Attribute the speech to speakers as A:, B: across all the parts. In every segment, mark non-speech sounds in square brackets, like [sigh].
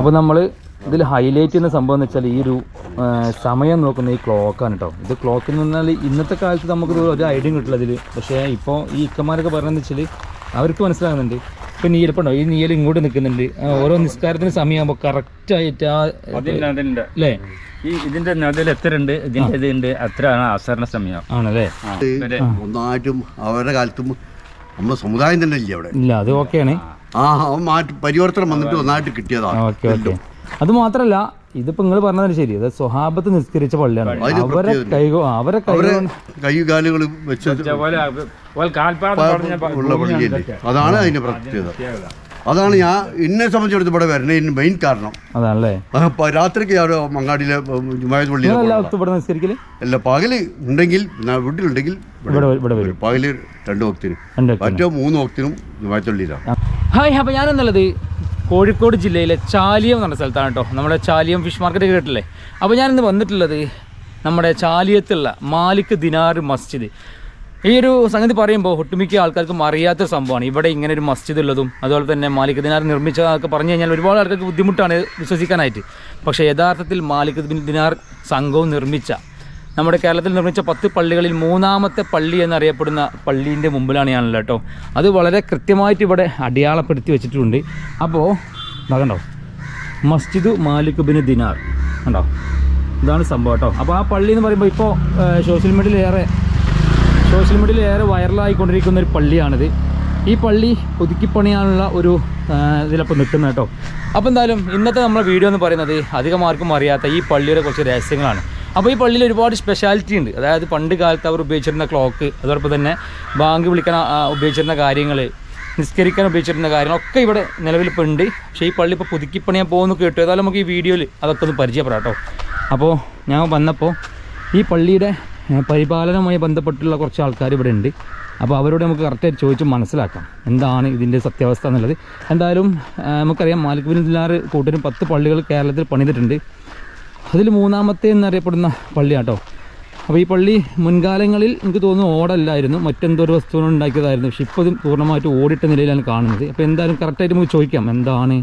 A: അപ്പോൾ നമ്മൾ ഇതിൽ ഹൈലൈറ്റ് ചെയ്യുന്ന സംഭവം എന്ന് വെച്ചാൽ ഈ ഒരു സമയം നോക്കുന്ന ഈ ക്ലോക്കാണ് കേട്ടോ ഇത് ക്ലോക്ക് എന്ന് പറഞ്ഞാൽ ഇന്നത്തെ കാലത്ത് നമുക്ക് ഒരു ഐഡിയ കിട്ടില്ല ഇതിൽ പക്ഷേ ഇപ്പോൾ ഈ ഇക്കന്മാരൊക്കെ പറഞ്ഞതെന്ന് വെച്ചാൽ അവർക്ക് മനസ്സിലാകുന്നുണ്ട്. ഇപ്പം നീലപ്പുണ്ടോ ഈ നീല ഇങ്ങോട്ട് നിൽക്കുന്നുണ്ട് ആ, ഓരോ നിസ്കാരത്തിന് സമയമാകുമ്പോൾ കറക്റ്റായിട്ട് ആ
B: അതിന്റെ അതിന്റെ
A: അല്ലേ
B: ഈ ഇതിന്റെ നദിൽ എത്ര ഉണ്ട്? ഇതിന്റെ ഇതുണ്ട് അത്ര ആസരണ സമയം.
A: ആണല്ലേ?
B: ആ,
C: ഒന്നായിട്ടും അവരുടെ കാലത്തും നമ്മുടെ സമുദായം തന്നെ ഇല്ല അവിടെ.
A: ഇല്ല അത് ഓക്കെയാണ്
C: ആ മാറ്റി പരിവർത്തനം വന്നിട്ട് ഒന്നായിട്ട് കിട്ടിയതാണ്.
A: Okay okay. അത് മാത്രല്ല ഇതിപ്പോ നിങ്ങൾ പറഞ്ഞതിന് ശരി. അത് സ്വഹാബത്ത് നിസ്കരിച്ച പള്ളിയാണ്. അവരെ കൈകോ അവരെ കൈ
C: അവരെ കൈകാലുകൾ
B: പോലെ കാൽപ്പാട്
C: അതാണ് അതിന്റെ പ്രത്യേകത. അതാണ് ഞാൻ എന്നെ സംബന്ധിച്ചിടത്ത് ഇവിടെ വരുന്നതിന് മെയിൻ കാരണം.
A: അതാണല്ലേ?
C: രാത്രിക്ക് ഞാൻ മങ്ങാടിയിലെ പള്ളിയിൽ
A: നിസ്കരിക്കൽ?
C: അല്ല പകൽ ഉണ്ടെങ്കിൽ ഞാൻ വീട്ടിലുണ്ടെങ്കിൽ പകൽ രണ്ട് വക്തിന്. മറ്റോ മൂന്ന് വക്തിനും ജുമായത്ത് പള്ളിയിലാണ്.
A: ഹായ് അപ്പോൾ ഞാനെന്നുള്ളത് കോഴിക്കോട് ജില്ലയിലെ ചാലിയം എന്ന് പറഞ്ഞ സ്ഥലത്താണ് കേട്ടോ. നമ്മുടെ ചാലിയം ഫിഷ് മാർക്കറ്റ് കേട്ടില്ലേ അപ്പോൾ ഞാനിന്ന് വന്നിട്ടുള്ളത് നമ്മുടെ ചാലിയത്തുള്ള മാലിക് ദിനാർ മസ്ജിദ്. ഈ ഒരു സംഗതി പറയുമ്പോൾ ഒട്ടുമിക്ക ആൾക്കാർക്കും അറിയാത്തൊരു സംഭവമാണ്. ഇവിടെ ഇങ്ങനെ ഒരു മസ്ജിദ് ഉള്ളതും അതുപോലെ തന്നെ മാലിക് ദിനാർ നിർമ്മിച്ചതൊക്കെ പറഞ്ഞു കഴിഞ്ഞാൽ ഒരുപാട് ആൾക്കാർക്ക് ബുദ്ധിമുട്ടാണ് വിശ്വസിക്കാനായിട്ട്. പക്ഷേ യഥാർത്ഥത്തിൽ മാലിക് ദിനാർ സംഘവും നിർമ്മിച്ച നമ്മുടെ കേരളത്തിൽ നിർമ്മിച്ച പത്ത് പള്ളികളിൽ മൂന്നാമത്തെ പള്ളി എന്നറിയപ്പെടുന്ന പള്ളീന്റെ മുമ്പിലാണ് ഞാനല്ലോ കേട്ടോ. അത് വളരെ കൃത്യമായിട്ട് ഇവിടെ അടയാളപ്പെടുത്തി വെച്ചിട്ടുണ്ട്. അപ്പോൾ കണ്ടോ? മസ്ജിദ് മാലിക് ബിൻ ദിനാർ. കണ്ടോ? ഇതാണ് സംഭവം കേട്ടോ. അപ്പോൾ ആ പള്ളി എന്ന് പറയുമ്പോൾ ഇപ്പോൾ സോഷ്യൽ മീഡിയയിൽ ഏറെ സോഷ്യൽ മീഡിയയിൽ ഏറെ വൈറലായിക്കൊണ്ടിരിക്കുന്ന ഒരു പള്ളിയാണിത്. ഈ പള്ളി പുതുക്കിപ്പണിയാനുള്ള ഒരു ഇതിലപ്പോൾ നിൽക്കുന്നത് കേട്ടോ. അപ്പോൾ എന്തായാലും ഇന്നത്തെ നമ്മുടെ വീഡിയോ എന്ന് പറയുന്നത് അധികം ആർക്കും അറിയാത്ത ഈ പള്ളിയുടെ കുറച്ച് രഹസ്യങ്ങളാണ്. അപ്പോൾ ഈ പള്ളിയിൽ ഒരുപാട് സ്പെഷ്യാലിറ്റി ഉണ്ട്. അതായത് പണ്ട് കാലത്ത് അവർ ഉപയോഗിച്ചിരുന്ന ക്ലോക്ക് അതോടൊപ്പം തന്നെ ബാങ്ക് വിളിക്കാൻ ഉപയോഗിച്ചിരുന്ന കാര്യങ്ങൾ നിസ്കരിക്കാൻ ഉപയോഗിച്ചിരുന്ന കാര്യങ്ങളൊക്കെ ഇവിടെ നിലവിലിപ്പോൾ ഉണ്ട്. പക്ഷേ ഈ പള്ളി ഇപ്പോൾ പുതുക്കിപ്പണിയാൻ പോകുന്നു കേട്ടോ. ഏതായാലും നമുക്ക് ഈ വീഡിയോയിൽ അതൊക്കെ ഒന്ന് പരിചയപ്പെടാം കേട്ടോ. അപ്പോൾ ഞാൻ വന്നപ്പോൾ ഈ പള്ളിയുടെ പരിപാലനവുമായി ബന്ധപ്പെട്ടുള്ള കുറച്ച് ആൾക്കാർ ഇവിടെ ഉണ്ട്. അപ്പോൾ അവരോട് നമുക്ക് കറക്റ്റായിട്ട് ചോദിച്ച് മനസ്സിലാക്കാം. എന്താണ് ഇതിന്റെ സത്യാവസ്ഥ എന്നുള്ളത്. എന്തായാലും നമുക്കറിയാം മാലിക് ബിൻ ദിനാർ കൂട്ടരും പത്ത് പള്ളികൾ കേരളത്തിൽ പണിതിട്ടുണ്ട്. അതിൽ മൂന്നാമത്തെ എന്നറിയപ്പെടുന്ന പള്ളിയാണ് കേട്ടോ അപ്പോൾ ഈ പള്ളി മുൻകാലങ്ങളിൽ എനിക്ക് തോന്നുന്നു ഓടല്ലായിരുന്നു. മറ്റെന്തോ ഒരു വസ്തുവിനും ഉണ്ടാക്കിയതായിരുന്നു. പക്ഷെ ഇപ്പോൾ ഇത് പൂർണമായിട്ട് ഓടിട്ട നിലയിലാണ് കാണുന്നത്. അപ്പോൾ എന്തായാലും കറക്റ്റായിട്ട് നമുക്ക് ചോദിക്കാം. എന്താണ്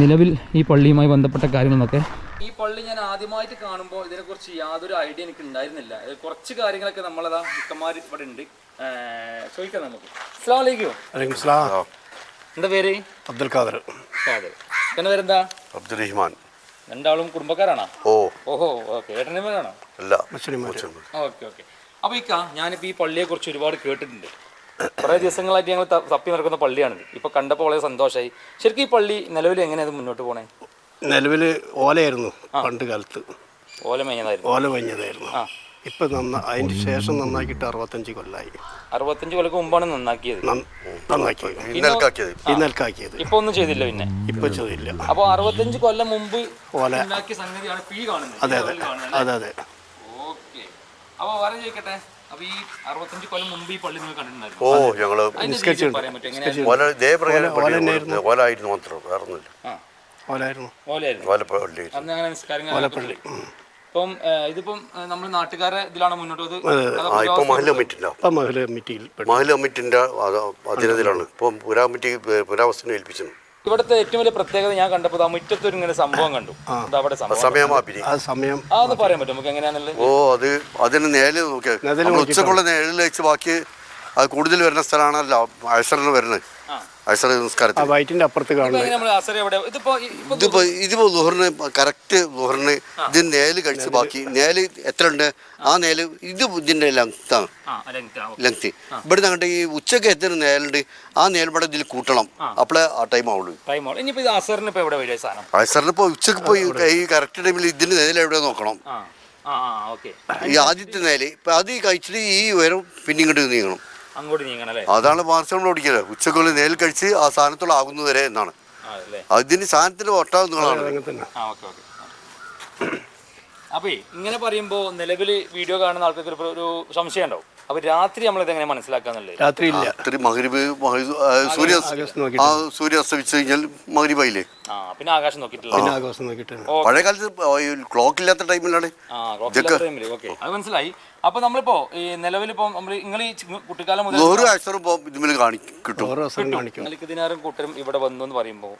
A: നിലവിൽ ഈ പള്ളിയുമായി ബന്ധപ്പെട്ട കാര്യങ്ങളൊക്കെ? ഈ പള്ളി ഞാൻ ആദ്യമായിട്ട് കാണുമ്പോൾ ഇതിനെക്കുറിച്ച് യാതൊരു ഐഡിയ എനിക്ക് ഉണ്ടായിരുന്നില്ല കുറച്ച് കാര്യങ്ങളൊക്കെ നമ്മളതാ മിക്കമാർ ഇവിടെ ഉണ്ട്. ചോദിക്കാം നമുക്ക്. അസ്സാം വലൈക്കും എന്താ പേര്?
D: അബ്ദുൽ ഖാദർ.
A: എന്റെ പേരെന്താ?
C: അബ്ദുറഹിമാൻ
A: രണ്ടാളും കുടുംബക്കാരാണോ?
C: ഓ.
A: ഓഹോ ഓക്കെ.
C: അല്ല.
A: Okay okay. അപ്പോൾ ഇക്ക ഞാനിപ്പോ ഈ പള്ളിയെ കുറിച്ച് ഒരുപാട് കേട്ടിട്ടുണ്ട്. കുറേ ദിവസങ്ങളായിട്ട് ഞങ്ങൾ തപ്പി നടക്കുന്ന പള്ളിയാണിത്. ഇപ്പൊ കണ്ടപ്പോൾ വളരെ സന്തോഷമായി ശരിക്കും ഈ പള്ളി നിലവിൽ എങ്ങനെയാണ് മുന്നോട്ട് പോണേ?
D: നിലവിൽ ഓലയായിരുന്നു പണ്ട് കാലത്ത്.
A: ഓല മേഞ്ഞതായിരുന്നു.
D: ഓല
A: മേഞ്ഞതായിരുന്നു.
D: ഇപ്പം നന്ന അതിന് ശേഷം നന്നാക്കിയിട്ട് അറുപത്തഞ്ച് കൊല്ലായി.
A: അറുപത്തഞ്ച് കൊല്ലക്ക് മുമ്പാണ് നന്നാക്കിയത്.
D: നന്ന- നന്നാക്കി
C: ഇന്നൽക്കാക്കിയത്
D: ഈ നെൽക്കാക്കിയത്.
A: ഇപ്പൊ ഒന്നും ചെയ്തില്ല പിന്നെ.
D: ഇപ്പൊ ചെയ്തില്ല.
A: അപ്പൊ അറുപത്തഞ്ച് കൊല്ലം മുമ്പ്
D: ഓല. അതെ അതെ. അതെ അതെ.
A: ഓക്കെ. അപ്പോൾ വേറെ ചോദിക്കട്ടെ? അപ്പോൾ ഈ അറുപത്തഞ്ച് കൊല്ലം മുമ്പ് ഈ പള്ളി നിങ്ങൾ കണ്ടിട്ടുണ്ടായിരുന്നു.
C: ഓ
A: ഞങ്ങൾ
C: ഓല ഇതേ പ്രകാരം. ഓല ആയിരുന്നു മാത്രം വേറൊന്നുമില്ല.
A: ആ.
D: ഓലായിരുന്നു.
A: അന്ന് അങ്ങനെ നിസ്കാരങ്ങൾ ഇപ്പം ഇതിപ്പം നമ്മൾ നാട്ടുകാരെ ഇതിലാണ് മുന്നോട്ട്
C: ഇപ്പൊ. കമ്മിറ്റിന്റെ അധീനതയിലാണ് ഇപ്പം പുരാ കമ്മിറ്റി പുരാവസ്ഥനെ ഏൽപ്പിച്ചു
A: ഇവിടുത്തെ ഏറ്റവും വലിയ പ്രത്യേകത ഞാൻ കണ്ടപ്പോൾ ആ മുറ്റത്ത് ഒരു ഇങ്ങനെ സംഭവം കണ്ടു. അവിടെ
D: സമയം
A: അത് പറയാൻ പറ്റും നമുക്ക് എങ്ങനെയാണെന്നുള്ളത്
C: ഓ അത് അതിന് നേൽ നോക്കിയാൽ നമ്മൾ ഉച്ചക്കുള്ള നേലിൽ വെച്ച് ബാക്കി അത് കൂടുതൽ വരുന്ന സ്ഥലമാണല്ലോ അയസറിന് വരുന്നത്. നിസ്കാരത്തിൽ
D: വയറ്റിന്റെ അപ്പുറത്ത് കാണുന്നത്.
A: ഇതിപ്പോ
C: ലുഹറിന് കറക്റ്റ് ലുഹറിന് ഇത് നേൽ കഴിച്ച് ബാക്കി. നേൽ എത്ര ഉണ്ട്? ആ. നേൽ ഇത് ഇതിന്റെ
A: ലെങ്താണ്.
C: ലെങ്ത് ഇവിടെ നിന്ന് ഈ ഉച്ചയ്ക്ക് എത്ര നേലുണ്ട്? ആ നേൽപട ഇതിൽ കൂട്ടണം. അപ്പോഴേ ആ ടൈം ആവുള്ളൂ.
A: അസറിന് ഇപ്പൊ
C: ഉച്ചയ്ക്ക് പോയി ഈ കറക്റ്റ് ടൈമിൽ ഇതിന്റെ നേൽ എവിടെ നോക്കണം?
A: ആ ആ ആ
C: ഈ ആദ്യത്തെ നേൽ. ഇപ്പൊ അത് കഴിച്ചിട്ട് ഈ ഉയരം പിന്നെ ഇങ്ങോട്ട് നീങ്ങണം.
A: അങ്ങോട്ട് നീങ്ങണം അല്ലേ
C: അതാണ് മാർച്ചോട് ഓടിക്കുന്നത് ഉച്ചക്കുള്ളിൽ നേൽ കഴിച്ച് ആ സാധനത്തോളം ആകുന്നവരെ എന്നാണ്.
A: ആ അല്ലേ?
C: അതിന് സാധനത്തിന് ഒട്ടാവുന്നതാണ്
D: അപ്പൊ തന്നെ.
A: ആ ഓക്കെ ഓക്കെ. അപ്പേ ഇങ്ങനെ പറയുമ്പോ നിലവിൽ വീഡിയോ കാണുന്ന ആൾക്കാർക്ക് ഒരു സംശയം ഉണ്ടാവും. അപ്പൊ രാത്രി നമ്മൾ ഇതെങ്ങനെ മനസ്സിലാക്കാന്നുള്ളത്?
D: രാത്രി ഇല്ല
C: രാത്രി മകരിബ് സൂര്യ ആ സൂര്യ അസ്തമിച്ച് കഴിഞ്ഞാൽ മകരിബായില്ലേ
A: ആ പിന്നെ ആകാശം നോക്കിയിട്ടില്ല.
D: പിന്നെ
C: പഴയ കാലത്ത് ക്ലോക്ക് ഇല്ലാത്ത ടൈമിലാണ്.
A: ആ അത് മനസ്സിലായി. അപ്പൊ നമ്മളിപ്പോ ഈ നിലവിലിപ്പോ നമ്മൾ നിങ്ങൾ ഈ ചി- കുട്ടിക്കാലം മുതൽ
C: നൂറ് ആഴ്ച ഇതിൽ കാണി കിട്ടും.
D: ഓരോ ദിവസം കാണിക്കും.
A: മലിക് ദിനാറും കൂട്ടരും ഇവിടെ വന്നു എന്ന് പറയുമ്പോൾ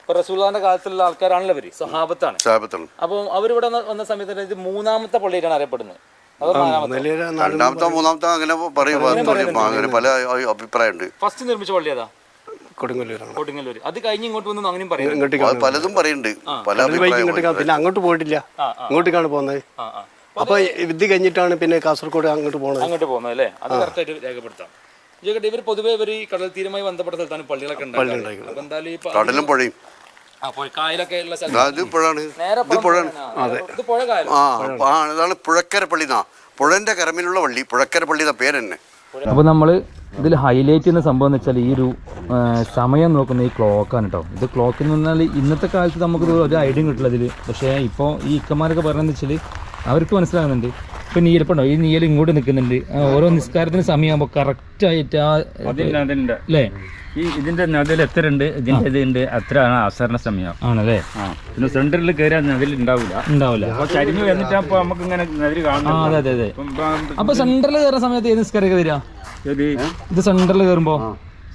A: ഇപ്പൊ കാലത്തുള്ള ആൾക്കാരാണല്ലോ അവർ സഹാബത്താണ്.
C: സാപത്താണ്
A: അപ്പോൾ അവരിവിടെ വന്ന- വന്ന സമയത്ത് ഇത് മൂന്നാമത്തെ പള്ളിയിലാണ് അറിയപ്പെടുന്നത്.
C: രണ്ടാമത്തെ മൂന്നാമത്തെ അങ്ങനെ പറയും അങ്ങനെ പല അഭിപ്രായമുണ്ട്.
A: ഫസ്റ്റ് നിർമ്മിച്ച പള്ളി ഏതാ? അത് കഴിഞ്ഞ് ഇങ്ങോട്ട് വന്നു അങ്ങനെയും
C: പറയും പലതും പറയുന്നുണ്ട്. പല
D: പിന്നെ അങ്ങോട്ട് പോയിട്ടില്ല. ഇങ്ങോട്ടേക്കാണ് പോകുന്നത് അപ്പൊ ഇത് കഴിഞ്ഞിട്ടാണ് പിന്നെ കാസർഗോഡ് അങ്ങോട്ട് പോകുന്നത്
A: അങ്ങോട്ട് പോകുന്നത് അല്ലേ? അത് കറക്റ്റായിട്ട് രേഖപ്പെടുത്താം. ഇവർ പൊതുവേ ഇവർ ഈ കടൽ തീരമായി ബന്ധപ്പെട്ട സ്ഥലത്താണ് പള്ളികളൊക്കെ ഉണ്ടാകുന്നത് അപ്പൊ എന്തായാലും ഈ
C: കടലും പുഴയും. ഇത് പുഴയാണ്.
A: നേരെ
C: ഇത് പുഴയാണ്.
A: ഇത് പുഴ കായൽ.
C: ആ ആ ഇതാണ് പുഴക്കര പള്ളി എന്നാ. പുഴന്റെ കരമിലുള്ള പള്ളി പുഴക്കര പള്ളി എന്ന പേര് തന്നെ.
A: അപ്പോൾ നമ്മൾ ഇതിൽ ഹൈലൈറ്റ് ചെയ്യുന്ന സംഭവം എന്ന് വെച്ചാൽ ഈ ഒരു ആ, സമയം നോക്കുന്ന ഈ ക്ലോക്കാണ് കേട്ടോ ഇത് ക്ലോക്ക് എന്ന് പറഞ്ഞാൽ ഇന്നത്തെ കാലത്ത് നമുക്ക് ഒരു ഐഡിയ കിട്ടില്ല ഇതിൽ പക്ഷേ ഇപ്പോൾ ഈ ഇക്കന്മാരൊക്കെ പറഞ്ഞതെന്ന് വെച്ചാൽ അവർക്ക് മനസ്സിലാകുന്നുണ്ട്. ഇപ്പം നീലപ്പുണ്ടോ? ഈ നീല ഇങ്ങോട്ട് നിൽക്കുന്നുണ്ട് ആ, ഓരോ നിസ്കാരത്തിന് സമയമാകുമ്പോൾ കറക്റ്റായിട്ട് ആ
B: അതിന് അതിന്റെ
A: അല്ലേ?
B: ഈ ഇതിന്റെ നദിൽ എത്ര ഉണ്ട്? ഇതിന്റെ ഇതുണ്ട് അത്ര ആണ് ആസരണ സമയം.
A: ആണല്ലേ?
B: ആ പിന്നെ സെന്ററിൽ കയറിയാൽ നദിൽ ഉണ്ടാവില്ല
A: ഉണ്ടാവില്ല
B: അപ്പൊ ചരിഞ്ഞു വന്നിട്ട് അപ്പൊ നമുക്ക് ഇങ്ങനെ നദിൽ കാണാം
A: അതെ അതെ അതെ. അപ്പൊ സെന്ററിൽ കയറുന്ന സമയത്ത് ഏത് നിസ്കാരമൊക്കെ വരിക?
B: ഇത്
A: സെന്ററിൽ കയറുമ്പോ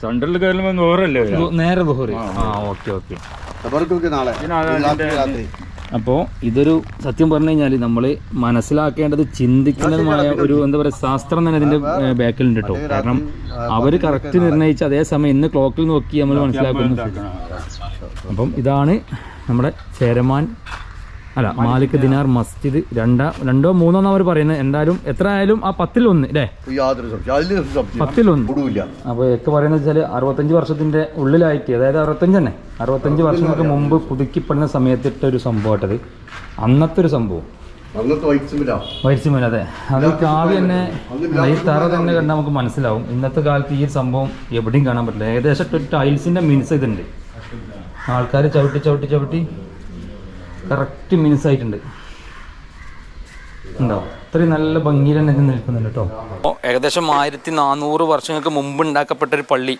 B: സെന്ററിൽ കയറുമ്പോ നൂറല്ലേ
A: നേരെ ബഹുറി ആ ഓക്കെ ഓക്കെ.
C: നാളെ.
A: അപ്പോൾ ഇതൊരു സത്യം പറഞ്ഞു കഴിഞ്ഞാൽ നമ്മൾ മനസ്സിലാക്കേണ്ടത് ചിന്തിക്കുന്നതുമായ ഒരു എന്താ പറയുക ശാസ്ത്രം തന്നെ ഇതിന്റെ ബാക്കിലുണ്ട് കേട്ടോ കാരണം അവർ കറക്റ്റ് നിർണയിച്ച് അതേസമയം ഇന്ന് ക്ലോക്കിൽ നോക്കി നമ്മൾ മനസ്സിലാക്കുന്നു അപ്പം ഇതാണ് നമ്മുടെ ചേരമാൻ അല്ല മാലിക് ദിനാർ മസ്ജിദ് രണ്ടാ രണ്ടോ മൂന്നോ എന്നാ അവർ പറയുന്നത്. എന്തായാലും എത്ര ആയാലും ആ പത്തിൽ ഒന്ന് അല്ലേ
C: അപ്പൊ
A: അപ്പോൾ ഒക്കെ പറയുന്നത് വെച്ചാൽ അറുപത്തഞ്ച് വർഷത്തിന്റെ ഉള്ളിലായിട്ട് അതായത് അറുപത്തഞ്ച് തന്നെ അറുപത്തഞ്ച് വർഷങ്ങൾക്ക് മുമ്പ് പുതുക്കിപ്പെടുന്ന സമയത്തിട്ട ഒരു ഒരു സംഭവമായിട്ടത് അന്നത്തെ ഒരു സംഭവം
C: വൈറ്റ്സിമില്ല
A: അതെ. അത് കാവ്യ തന്നെ ഈ തറ തന്നെ കണ്ടാൽ നമുക്ക് മനസ്സിലാവും. ഇന്നത്തെ കാലത്ത് ഈ സംഭവം എവിടെയും കാണാൻ പറ്റില്ല. ഏകദേശം ടൈൽസിന്റെ മിനുസ് ഇതുണ്ട്. ആൾക്കാർ ചവിട്ടി ചവിട്ടി ചവിട്ടി. കറക്റ്റ് മിനുസ് ആയിട്ടുണ്ട്. ഉണ്ടോ? ഇത്രയും നല്ല ഭംഗിയിൽ തന്നെ നിൽക്കുന്നുണ്ട് കേട്ടോ. ഏകദേശം ആയിരത്തി നാനൂറ് വർഷങ്ങൾക്ക് മുമ്പ് ഉണ്ടാക്കപ്പെട്ട ഒരു പള്ളി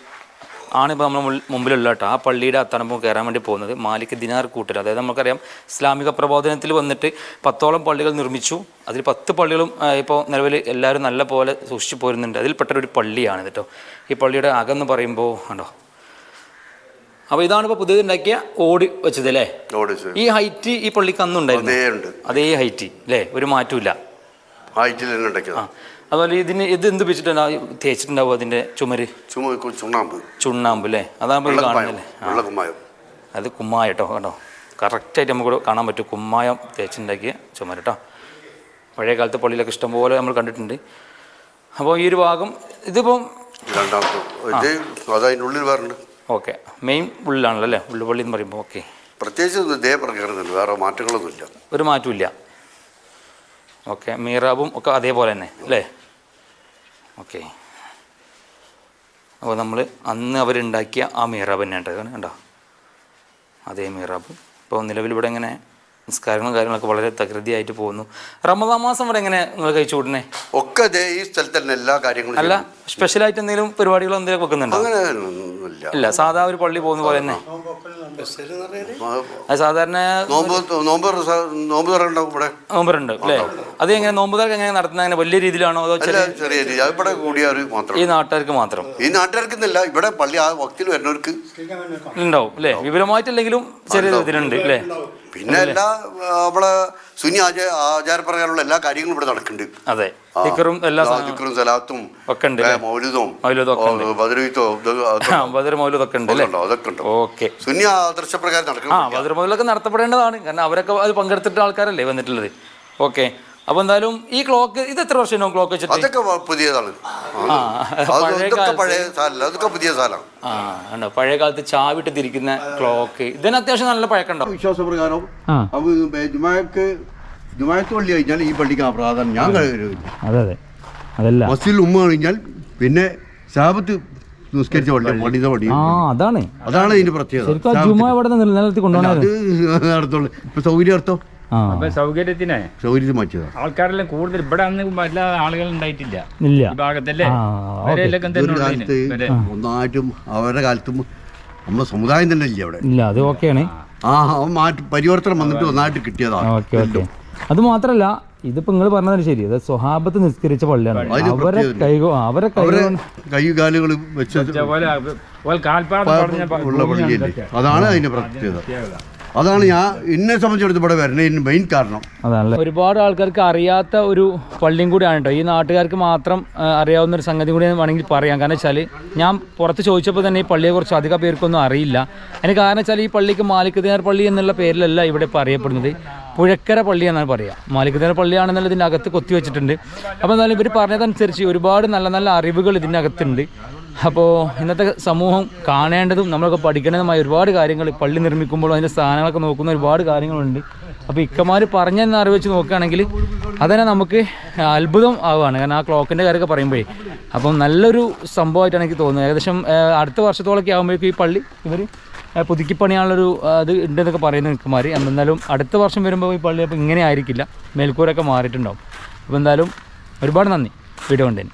A: ആണ് ഇപ്പോൾ നമ്മൾ മുമ്പിലുള്ള കേട്ടോ. ആ പള്ളിയുടെ അത്തണപ്പം കയറാൻ വേണ്ടി പോകുന്നത് മാലിക് ദിനാർ കൂട്ടർ അതായത് നമുക്കറിയാം ഇസ്ലാമിക പ്രബോധനത്തിൽ വന്നിട്ട് പത്തോളം പള്ളികൾ നിർമ്മിച്ചു. അതിൽ പത്ത് പള്ളികളും ഇപ്പോൾ നിലവിൽ എല്ലാവരും നല്ല പോലെ സൂക്ഷിച്ചു പോരുന്നുണ്ട്. അതിൽപ്പെട്ട ഒരു പള്ളിയാണ് കേട്ടോ. ഈ പള്ളിയുടെ അകന്ന് പറയുമ്പോൾ ഉണ്ടോ അപ്പോൾ ഇതാണ് ഇപ്പോൾ പുതിയത് ഉണ്ടാക്കിയ ഓടി വെച്ചത് അല്ലേ? ഈ ഹൈറ്റ് ഈ പള്ളിക്ക് അന്നുണ്ടായിരുന്നു
C: അതേ
A: ഹൈറ്റ് അല്ലേ? ഒരു മാറ്റമില്ല
C: ഹൈറ്റിൽ തന്നെ ഉണ്ടാക്കിയതാ.
A: അതുപോലെ ഇതിന് ഇത് എന്ത് വെച്ചിട്ടുണ്ടാവും തേച്ചിട്ടുണ്ടാവും അതിന്റെ ചുമര്?
C: ചുമ ചുണ്ണാമ്പ്.
A: ചുണ്ണാമ്പ് അല്ലേ? അതാകുമ്പോൾ ഇത്
C: വെള്ളക്കുമ്മായം.
A: കാണുന്നില്ലേ അത് കുമ്മായട്ടോ കേട്ടോ കേട്ടോ. കറക്റ്റായിട്ട് നമുക്ക് കാണാൻ പറ്റും. കുമ്മായം തേച്ചുണ്ടാക്കിയ ചുമര് കേട്ടോ. പഴയ കാലത്തെ പള്ളിയിലൊക്കെ ഇഷ്ടംപോലെ നമ്മൾ കണ്ടിട്ടുണ്ട്. അപ്പോൾ ഈ ഒരു ഭാഗം ഇതിപ്പം
C: രണ്ടാമത്തെ. വേറുണ്ട്.
A: ഓക്കെ മെയിൻ ഉള്ളിലാണല്ലോ അല്ലേ? ഉള്ളുപള്ളി എന്ന് പറയുമ്പോൾ ഓക്കെ
C: പ്രത്യേകിച്ച് വേറെ മാറ്റങ്ങളൊന്നും ഇല്ല. വേറെ മാറ്റങ്ങളൊന്നുമില്ല
A: ഒരു മാറ്റമില്ല ഓക്കെ മീറാബും ഒക്കെ അതേപോലെ തന്നെ അല്ലേ? ഓക്കെ അപ്പോൾ നമ്മൾ അന്ന് അവരുണ്ടാക്കിയ ആ മീറാബ് തന്നെ ഉണ്ട് കണ്ടോ അതേ മീറാബ് ഇപ്പോൾ നിലവിൽ ഇവിടെ ഇങ്ങനെ നിസ്കാരങ്ങളും കാര്യങ്ങളൊക്കെ വളരെ തകൃതിയായിട്ട് പോകുന്നു. റമദാ മാസം ഇവിടെ എങ്ങനെ നിങ്ങൾ കഴിച്ചു കൂട്ടണേ
C: ഒക്കെ ദേ ഈ സ്ഥലത്ത് തന്നെ എല്ലാ കാര്യങ്ങളും
A: അല്ല സ്പെഷ്യലായിട്ട് എന്തെങ്കിലും പരിപാടികളോ എന്തെങ്കിലും വെക്കുന്നുണ്ടോ?
C: അങ്ങനെ ഒന്നുമില്ല.
A: ഇല്ല സാധാ ഒരു പള്ളി പോകുന്ന പോലെ തന്നെ. അത് സാധാരണ
C: നോമ്പ് നോമ്പ് തുറ ഇവിടെ?
A: നോമ്പറുണ്ട് അല്ലേ? അത് എങ്ങനെ നോമ്പുകാർക്ക് എങ്ങനെ നടത്തുന്ന അങ്ങനെ വലിയ രീതിയിലാണോ അതോ
C: അല്ല
A: ചെറിയ
C: ചെറിയ രീതി. അത് ഇവിടെ മാത്രം.
A: ഈ നാട്ടുകാർക്ക് മാത്രം.
C: ഈ നാട്ടുകാർക്ക് ഇവിടെ പള്ളി ആ വക്തിൽ വരുന്നവർക്ക്
A: ഉണ്ടാവും അല്ലേ? വിപുലമായിട്ടില്ലെങ്കിലും ചെറിയ രീതിയിലുണ്ട് അല്ലേ?
C: പിന്നെ എല്ലാ ആ, നമ്മളെ സുനി ആചാര ആചാരപ്രകാരമുള്ള എല്ലാ കാര്യങ്ങളും ഇവിടെ നടക്കുന്നുണ്ട്.
A: അതെ. ദിക്റും എല്ലാ
C: ആ, ദിക്റും സലാത്തും
A: ഒക്കെ ഉണ്ട്
C: മൗലിദും
A: ഉണ്ട്. [laughs] ഉണ്ട്. അല്ലേ?
C: അതൊക്കെ ഉണ്ട്
A: ഓക്കെ.
C: സുന്നി ആദർശപ്രകാരം
A: ആ
C: നടക്കണം
A: ബദർ മൗലൂദൊക്കെ നടത്തപ്പെടേണ്ടതാണ്. കാരണം അവരൊക്കെ അത് പങ്കെടുത്തിട്ട് ആൾക്കാരല്ലേ വന്നിട്ടുള്ളത്. ഓക്കെ. അപ്പോൾ എന്തായാലും ഈ ക്ലോക്ക് ഇത് എത്ര വർഷം ക്ലോക്ക് വെച്ചിട്ട്?
C: അതൊക്കെ പുതിയതാണ്
A: പഴയ
C: അതൊക്കെ പുതിയ സാധനം.
A: ആ ഉണ്ടോ പഴയ കാലത്ത് ചാവിട്ട് തിരിക്കുന്ന ക്ലോക്ക്. ഇതിന് അത്യാവശ്യം നല്ല പഴക്കണ്ടോ
C: വിശ്വാസപ്രകാരം
A: പ്രകാരം
C: അപ്പൊ ജുമാക്ക് പള്ളി കഴിഞ്ഞാൽ ഈ പള്ളിക്ക് ആ പ്രാധാന്യം ഞാൻ.
A: അതെ. അതെ അതല്ല.
C: മസ്ജിദിൽ ഉമ്മ കഴിഞ്ഞാൽ പിന്നെ ശാപത്ത് നിസ്കരിച്ച പള്ളി പള്ളിയുടെ പള്ളി
A: ആ അതാണ്.
C: അതാണ് ഇതിന്റെ പ്രത്യേകത.
A: ജുമ ഇവിടെ നിലനിർത്തി കൊണ്ടുപോകണം
C: അത് നടത്തുള്ളൂ. ഇപ്പൊ സൗകര്യം അർത്ഥം
A: ആ
B: അപ്പൊ സൗകര്യത്തിനെ
C: സൗകര്യം മാറ്റിയതാ
B: ആൾക്കാരെല്ലാം കൂടുതൽ ഇവിടെ അന്ന് എല്ലാ ആളുകൾ ഉണ്ടായിട്ടില്ല.
A: ഇല്ല.
B: ഈ ഭാഗത്തല്ലേ? അവരെല്ലാം തന്നെ
C: ഒരു
B: ഉള്ളതിന്.
C: കാലത്ത്
B: ഇവരെ.
C: ഒന്നായിട്ടും അവരുടെ കാലത്തും നമ്മുടെ സമുദായം തന്നെ ഇല്ല അവിടെ.
A: ഇല്ല അത് ഓക്കെയാണ്.
C: ആ അവൻ മാറ്റി പരിവർത്തനം വന്നിട്ട് ഒന്നായിട്ട് കിട്ടിയതാണ്
A: ഓക്കെ ഓക്കെ. അത് മാത്രല്ല ഇതിപ്പോ നിങ്ങൾ പറഞ്ഞത് ശരി. അത് സ്വഹാബത്ത് നിസ്കരിച്ച പള്ളിയാണ്.
C: അതിന്
A: അവരെ
C: പ്രത്യേകത.
A: കൈകോ അവരെ
C: അവരെ
A: കൈ
C: കൈകാലുകൾ വെച്ച്
B: പോലെ പോലെ കാൽപ്പാട് പറഞ്ഞ
C: ഉള്ള പള്ളിയല്ലേ? അതാണ് അതിന്റെ പ്രത്യേകത. അതാണ് ഞാൻ എന്നെ സംബന്ധിച്ചിടത്ത് ഇവിടെ വരുന്നതിന് മെയിൻ കാരണം.
A: അതാണല്ലേ. ഒരുപാട് ആൾക്കാർക്ക് അറിയാത്ത ഒരു പള്ളിയും കൂടിയാണ് കേട്ടോ ഈ നാട്ടുകാർക്ക് മാത്രം അറിയാവുന്ന ഒരു സംഗതി കൂടി വേണമെങ്കിൽ പറയാം. കാരണം വെച്ചാൽ ഞാൻ പുറത്ത് ചോദിച്ചപ്പോൾ തന്നെ ഈ പള്ളിയെ കുറിച്ച് അധികം പേർക്കൊന്നും അറിയില്ല. അതിന് കാരണം വെച്ചാൽ ഈ പള്ളിക്ക് മാലിക് പള്ളി എന്നുള്ള പേരിലല്ല ഇവിടെ ഇപ്പോൾ അറിയപ്പെടുന്നത് പുഴക്കര പള്ളി എന്നാണ് പറയുക മാലിക് ദിനാർ പള്ളിയാണെന്നുള്ള ഇതിന്റെ അകത്ത് കൊത്തി വെച്ചിട്ടുണ്ട്. അപ്പോൾ എന്നാലും ഇവർ പറഞ്ഞതനുസരിച്ച് ഒരുപാട് നല്ല നല്ല അറിവുകൾ ഇതിന്റെ അകത്തുണ്ട് അപ്പോൾ ഇന്നത്തെ സമൂഹം കാണേണ്ടതും നമ്മളൊക്കെ പഠിക്കേണ്ടതുമായ ഒരുപാട് കാര്യങ്ങൾ പള്ളി നിർമ്മിക്കുമ്പോൾ അതിന്റെ സ്ഥാനങ്ങളൊക്കെ നോക്കുന്ന ഒരുപാട് കാര്യങ്ങളുണ്ട്. അപ്പോൾ ഇക്കമാർ പറഞ്ഞെന്ന് അറിവെച്ച് നോക്കുകയാണെങ്കിൽ അതന്നെ നമുക്ക് അത്ഭുതം ആവുകയാണ്. കാരണം ആ ക്ലോക്കിന്റെ കാര്യമൊക്കെ പറയുമ്പോഴേ. അപ്പം നല്ലൊരു സംഭവമായിട്ടാണ് എനിക്ക് തോന്നുന്നത്. ഏകദേശം അടുത്ത വർഷത്തോളൊക്കെ ആകുമ്പോഴേക്കും ഈ പള്ളി ഇവർ പുതുക്കിപ്പണിയാനുള്ളൊരു പണിയാനുള്ളൊരു അത് ഉണ്ടെന്നൊക്കെ പറയുന്നു നിൽക്കുമാർ എന്തായാലും അടുത്ത വർഷം വരുമ്പോൾ ഈ പള്ളി അപ്പോൾ ഇങ്ങനെ ആയിരിക്കില്ല. മേൽക്കൂരൊക്കെ മാറിയിട്ടുണ്ടാവും. അപ്പോൾ എന്തായാലും ഒരുപാട് നന്ദി. വീഡിയോ കണ്ടതിന്.